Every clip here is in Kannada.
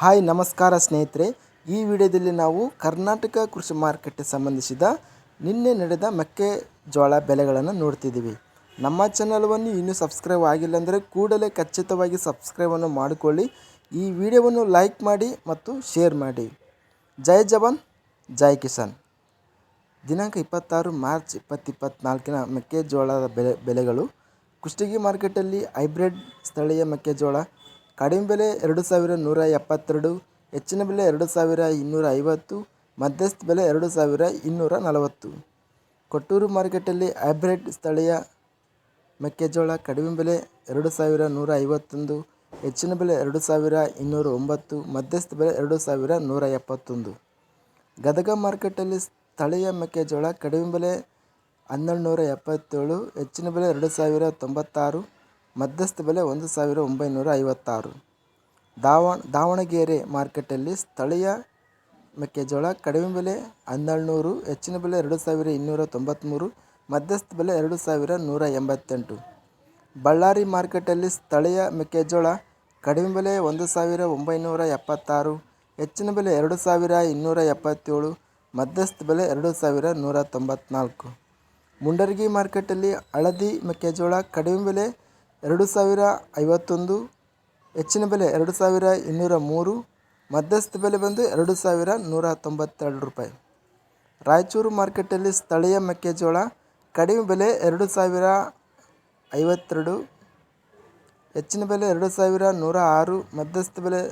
ಹಾಯ್, ನಮಸ್ಕಾರ ಸ್ನೇಹಿತರೆ. ಈ ವಿಡಿಯೋದಲ್ಲಿ ನಾವು ಕರ್ನಾಟಕ ಕೃಷಿ ಮಾರುಕಟ್ಟೆ ಸಂಬಂಧಿಸಿದ ನಿನ್ನೆ ನಡೆದ ಮೆಕ್ಕೆಜೋಳ ಬೆಲೆಗಳನ್ನು ನೋಡ್ತಿದ್ದೀವಿ. ನಮ್ಮ ಚಾನಲ್ವನ್ನು ಇನ್ನೂ ಸಬ್ಸ್ಕ್ರೈಬ್ ಆಗಿಲ್ಲ ಅಂದರೆ ಕೂಡಲೇ ಖಚಿತವಾಗಿ ಸಬ್ಸ್ಕ್ರೈಬನ್ನು ಮಾಡಿಕೊಳ್ಳಿ. ಈ ವಿಡಿಯೋವನ್ನು ಲೈಕ್ ಮಾಡಿ ಮತ್ತು ಶೇರ್ ಮಾಡಿ. ಜೈ ಜವಾನ್, ಜೈ ಕಿಸಾನ್. ದಿನಾಂಕ ಇಪ್ಪತ್ತಾರು ಮಾರ್ಚ್ ಇಪ್ಪತ್ತು ಇಪ್ಪತ್ತ್ನಾಲ್ಕಿನ ಮೆಕ್ಕೆಜೋಳದ ಬೆಲೆ ಬೆಲೆಗಳು ಕುಷ್ಟಗಿ ಮಾರ್ಕೆಟಲ್ಲಿ ಹೈಬ್ರಿಡ್ ಸ್ಥಳೀಯ ಮೆಕ್ಕೆಜೋಳ ಕಡಿಮೆ ಬೆಲೆ ಎರಡು ಸಾವಿರ ನೂರ ಎಪ್ಪತ್ತೆರಡು, ಹೆಚ್ಚಿನ ಬೆಲೆ ಎರಡು ಸಾವಿರ ಇನ್ನೂರ ಐವತ್ತು, ಮಧ್ಯಸ್ಥ ಬೆಲೆ ಎರಡು ಸಾವಿರ ಇನ್ನೂರ ನಲವತ್ತು. ಕೊಟ್ಟೂರು ಮಾರ್ಕೆಟಲ್ಲಿ ಹೈಬ್ರಿಡ್ ಸ್ಥಳೀಯ ಮೆಕ್ಕೆಜೋಳ ಕಡಿಮೆ ಬೆಲೆ ಎರಡು ಸಾವಿರ ನೂರ ಐವತ್ತೊಂದು, ಹೆಚ್ಚಿನ ಬೆಲೆ ಎರಡು ಸಾವಿರ ಇನ್ನೂರ ಒಂಬತ್ತು, ಮಧ್ಯಸ್ಥ ಬೆಲೆ ಎರಡು ಸಾವಿರ ನೂರ ಎಪ್ಪತ್ತೊಂದು. ಗದಗ ಮಾರ್ಕೆಟಲ್ಲಿ ಸ್ಥಳೀಯ ಮೆಕ್ಕೆಜೋಳ ಕಡಿಮೆ ಬೆಲೆ ಹನ್ನೆರಡು ನೂರ ಎಪ್ಪತ್ತೇಳು, ಹೆಚ್ಚಿನ ಬೆಲೆ ಎರಡು ಸಾವಿರ ತೊಂಬತ್ತಾರು ಮಧ್ಯಸ್ಥ ಬೆಲೆ ಒಂದು ಸಾವಿರ ಒಂಬೈನೂರ ಐವತ್ತಾರು. ದಾವಣ, ದಾವಣಗೆರೆ ಮಾರ್ಕೆಟಲ್ಲಿ ಸ್ಥಳೀಯ ಮೆಕ್ಕೆಜೋಳ ಕಡಿಮೆ ಬೆಲೆ ಹನ್ನೆರಡು ನೂರು ಹೆಚ್ಚಿನ ಬೆಲೆ ಎರಡು ಸಾವಿರ ಇನ್ನೂರ ತೊಂಬತ್ತ್ಮೂರು ಮಧ್ಯಸ್ಥ ಬೆಲೆ ಎರಡು ಸಾವಿರ ನೂರ ಎಂಬತ್ತೆಂಟು. ಬಳ್ಳಾರಿ ಮಾರ್ಕೆಟಲ್ಲಿ ಸ್ಥಳೀಯ ಮೆಕ್ಕೆಜೋಳ ಕಡಿಮೆ ಬೆಲೆ ಒಂದು ಸಾವಿರ ಒಂಬೈನೂರ ಎಪ್ಪತ್ತಾರು, ಹೆಚ್ಚಿನ ಬೆಲೆ ಎರಡು ಸಾವಿರ ಇನ್ನೂರ ಎಪ್ಪತ್ತೇಳು, ಮಧ್ಯಸ್ಥ ಬೆಲೆ ಎರಡು ಸಾವಿರ ನೂರ ತೊಂಬತ್ತ್ನಾಲ್ಕು ಮುಂಡರಗಿ ಮಾರ್ಕೆಟಲ್ಲಿ ಹಳದಿ ಮೆಕ್ಕೆಜೋಳ ಕಡಿಮೆ ಬೆಲೆ ಎರಡು ಸಾವಿರ ಐವತ್ತೊಂದು, ಹೆಚ್ಚಿನ ಬೆಲೆ ಎರಡು ಸಾವಿರ ಇನ್ನೂರ ಮೂರು, ಮಧ್ಯಸ್ಥ ಬೆಲೆ ಬಂದು ಎರಡು ಸಾವಿರ ನೂರ ತೊಂಬತ್ತೆರಡು ರೂಪಾಯಿ. ರಾಯಚೂರು ಮಾರ್ಕೆಟಲ್ಲಿ ಸ್ಥಳೀಯ ಮೆಕ್ಕೆಜೋಳ ಕಡಿಮೆ ಬೆಲೆ ಎರಡು ಸಾವಿರ ಐವತ್ತೆರಡು, ಹೆಚ್ಚಿನ ಬೆಲೆ ಎರಡು ಸಾವಿರ ನೂರ ಆರು, ಮಧ್ಯಸ್ಥ ಬೆಲೆ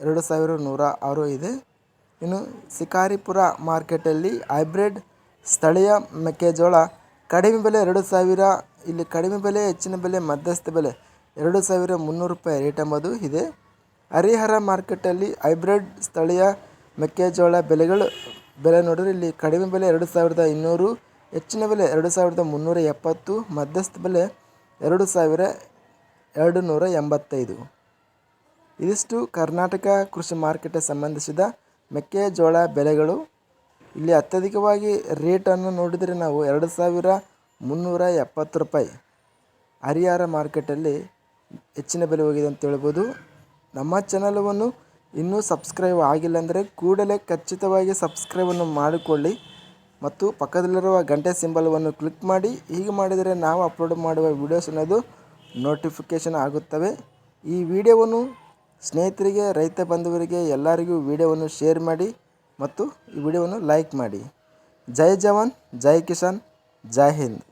ಎರಡು ಸಾವಿರ ನೂರ ಆರು ಇದೆ. ಇನ್ನು ಶಿಕಾರಿಪುರ ಮಾರ್ಕೆಟಲ್ಲಿ ಹೈಬ್ರಿಡ್ ಸ್ಥಳೀಯ ಮೆಕ್ಕೆಜೋಳ ಕಡಿಮೆ ಬೆಲೆ ಎರಡು ಸಾವಿರ, ಇಲ್ಲಿ ಕಡಿಮೆ ಬೆಲೆ, ಹೆಚ್ಚಿನ ಬೆಲೆ, ಮಧ್ಯಸ್ಥ ಬೆಲೆ ಎರಡು ಸಾವಿರ ಮುನ್ನೂರು ರೂಪಾಯಿ ರೇಟ್ ಎಂಬುದು ಇದೆ. ಹರಿಹರ ಮಾರ್ಕೆಟಲ್ಲಿ ಹೈಬ್ರಿಡ್ ಸ್ಥಳೀಯ ಮೆಕ್ಕೆಜೋಳ ಬೆಲೆಗಳು, ಬೆಲೆ ನೋಡಿದ್ರೆ ಇಲ್ಲಿ ಕಡಿಮೆ ಬೆಲೆ ಎರಡು ಸಾವಿರದ ಇನ್ನೂರು, ಹೆಚ್ಚಿನ ಬೆಲೆ ಎರಡು ಸಾವಿರದ ಮುನ್ನೂರ ಎಪ್ಪತ್ತು, ಮಧ್ಯಸ್ಥ ಬೆಲೆ ಎರಡು ಸಾವಿರ ಎರಡು ನೂರ ಎಂಬತ್ತೈದು. ಇದಿಷ್ಟು ಕರ್ನಾಟಕ ಕೃಷಿ ಮಾರ್ಕೆಟ್ಗೆ ಸಂಬಂಧಿಸಿದ ಮೆಕ್ಕೆಜೋಳ ಬೆಲೆಗಳು. ಇಲ್ಲಿ ಅತ್ಯಧಿಕವಾಗಿ ರೇಟನ್ನು ನೋಡಿದರೆ ನಾವು ಎರಡು ಸಾವಿರ ಮುನ್ನೂರ ಎಪ್ಪತ್ತು ರೂಪಾಯಿ ಹರಿಹರ ಮಾರ್ಕೆಟಲ್ಲಿ ಹೆಚ್ಚಿನ ಬೆಲೆ ಹೋಗಿದೆ ಅಂತ ಹೇಳ್ಬೋದು. ನಮ್ಮ ಚಾನಲವನ್ನು ಇನ್ನೂ ಸಬ್ಸ್ಕ್ರೈಬ್ ಆಗಿಲ್ಲ ಅಂದರೆ ಕೂಡಲೇ ಖಚಿತವಾಗಿ ಸಬ್ಸ್ಕ್ರೈಬನ್ನು ಮಾಡಿಕೊಳ್ಳಿ ಮತ್ತು ಪಕ್ಕದಲ್ಲಿರುವ ಗಂಟೆ ಸಿಂಬಲವನ್ನು ಕ್ಲಿಕ್ ಮಾಡಿ. ಹೀಗೆ ಮಾಡಿದರೆ ನಾವು ಅಪ್ಲೋಡ್ ಮಾಡುವ ವೀಡಿಯೋಸ್ ಅನ್ನೋದು ನೋಟಿಫಿಕೇಷನ್ ಆಗುತ್ತವೆ. ಈ ವಿಡಿಯೋವನ್ನು ಸ್ನೇಹಿತರಿಗೆ, ರೈತ ಬಂಧುವರಿಗೆ ಎಲ್ಲರಿಗೂ ವಿಡಿಯೋವನ್ನು ಶೇರ್ ಮಾಡಿ. ಮತ್ತು ಈ ವಿಡಿಯೋವನ್ನು ಲೈಕ್ ಮಾಡಿ. ಜೈ ಜವಾನ್ ಜೈ ಕಿಸಾನ್ ಜೈ ಹಿಂದ್.